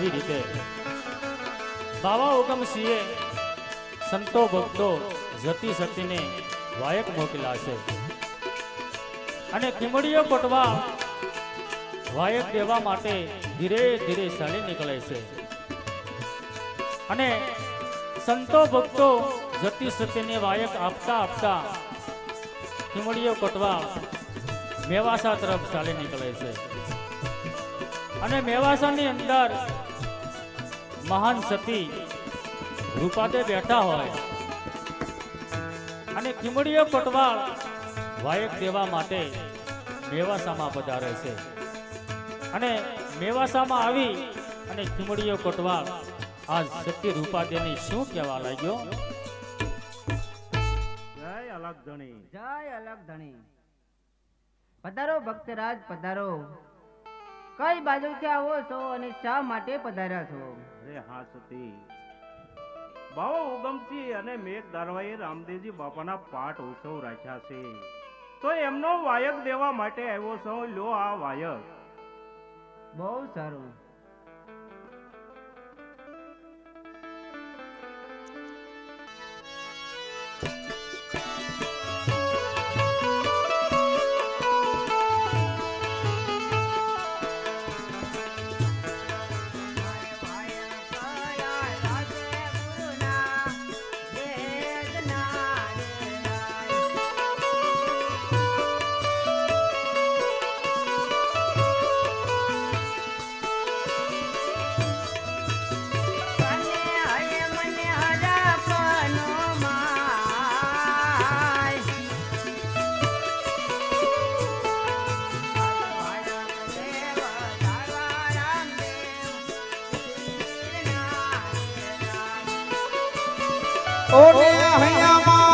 આવી રીતે. બાવા ઉગમસિંહે સંતો ભક્તો જતી સતીને વાયક મોકલા છે. અને ખીમડીઓ પટવા વાયક દેવા માટે ધીરે ધીરે ચાલી નીકળે છે. અને સંતો ભક્તો જતી સતીને વાયક આપતા આપતા ખીમડીઓ કોટવા મેવાસા તરફ ચાલી નીકળે છે. અને મેવાસાની અંદર મહાન સતી રૂપાદે બેઠા હોય અને ખીમડીઓ કોટવાળ વાયક દેવા માટે મેવાસામાં પધારે છે. અને મેવાસામાં આવી અને ખીમડીઓ કોટવાળ આ સતી રૂપાદેની શું કહેવા લાગ્યો? જય અલગ ધણી. જય અલગ ધણી. પધારો ભક્તરાજ પધારો. કઈ બાજુથી આવો છો અને શા માટે પધાર્યા છો? રે હાંસતી. બાવા ઉગમસિંહ અને મેઘ દારવાએ રામદેવજી બાપાના પાઠ ઉત્સવ રાખ્યા છે. તો એમનો વાયક દેવા માટે આવ્યો છું લ્યો આ વાયક. બહુ સારું. ઓને હૈયામાં.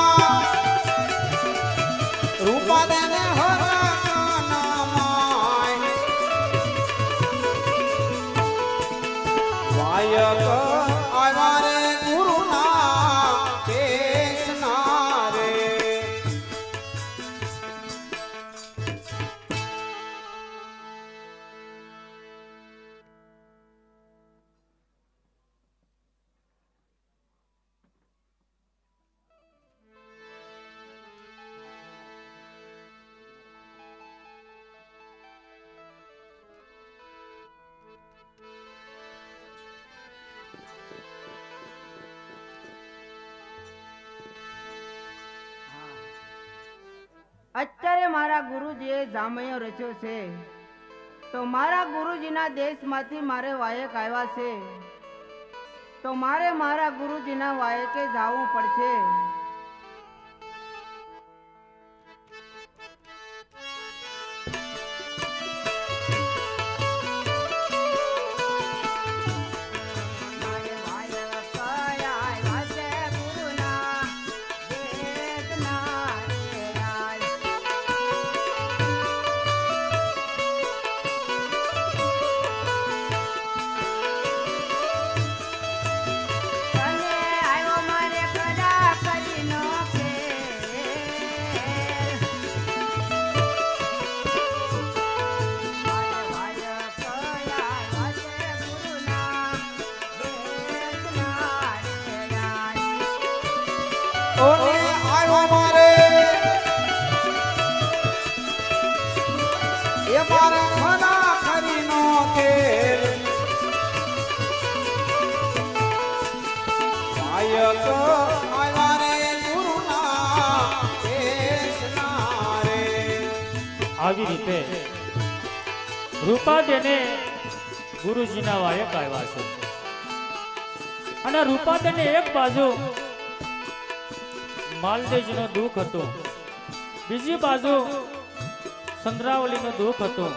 અત્યારે મારા ગુરુજીએ જામૈયો રચ્યો છે. તો મારા ગુરુજીના દેશમાંથી મારે વાયક આવ્યા છે. તો મારે મારા ગુરુજીના વાયકે જવું પડશે. આવી રીતે રૂપાદેને ગુરુજીના વાયક આવ્યા છે. અને રૂપાદેને એક બાજુ માલદેવજીનો દુઃખ હતું. બીજી બાજુ ચંદ્રાવલીનું દુઃખ હતું.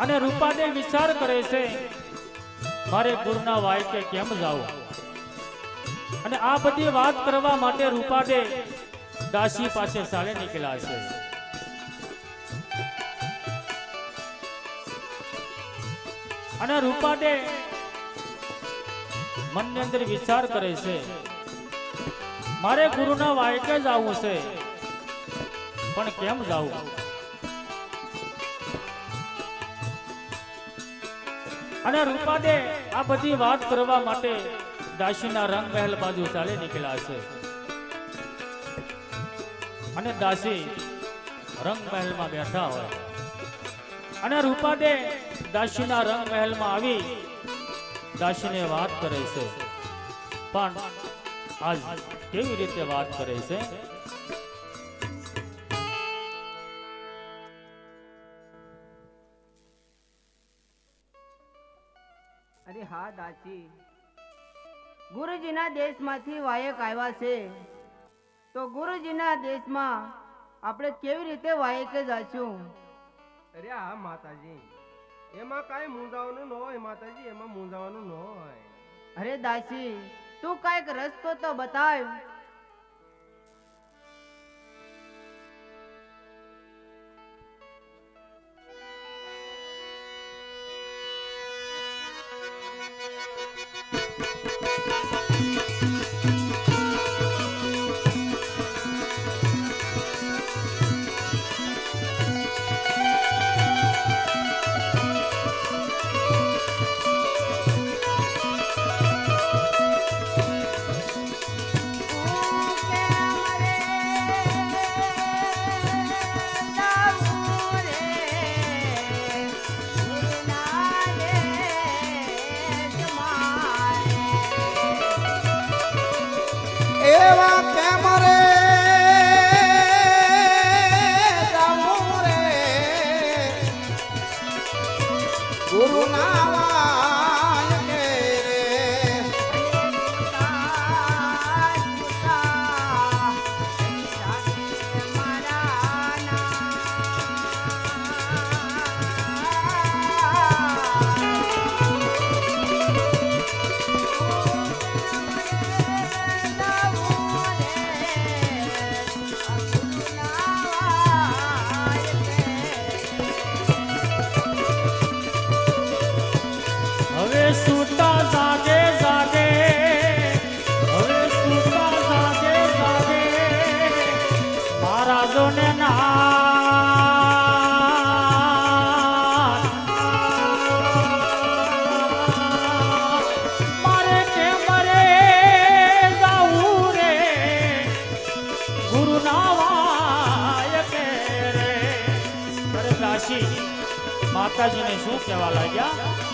અને રૂપાદે વિચાર કરે છે, મારે ગુરુના વાયકે કેમ જાવું? અને આ બધી વાત કરવા માટે રૂપાદે દાસી પાસે ચાલે નીકળ્યા છે. અને રૂપાદે મનની અંદર વિચાર કરે છે મારે ગુરુના વાયકે જ આવવું છે. પણ કેમ જાવું અને રૂપાદે આ બધી વાત કરવા માટે દાસીના રંગ મહેલ બાજુ ચાલી નીકળ્યા છે. અને દાસી રંગ મહેલમાં બેઠા હોય. અને રૂપાદે દાસીના રંગ મહેલમાં આવી દાસીને વાત કરે છે. પણ આજ કેવી રીતે વાત કરે છે? અરે હા દાસી ગુરુજીના દેશમાંથી વાયક આવ્યા છે. તો ગુરુજીના દેશમાં આપણે કેવી રીતે વાયકે જશું? અરે હા માતાજી. એમાં કાંઈ મૂંઝાવાનું ન હોય માતાજી. એમાં મૂંઝાવાનું ન હોય. અરે દાસી તું કંઈક રસ્તો તો બતાવ. માતાજીને શું કહેવા લાગ્યા?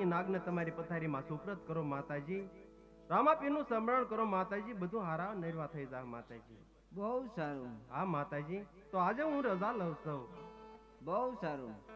વાસુકી નાગને તમારી પથારીમાં સુપ્રત કરો માતાજી. રામાપીરનું સ્મરણ કરો માતાજી. બધું હારા નરવા થઈ જાય માતાજી. બહુ સારું. હા માતાજી. તો આજે હું રજા લઉં છું. બહુ સારું.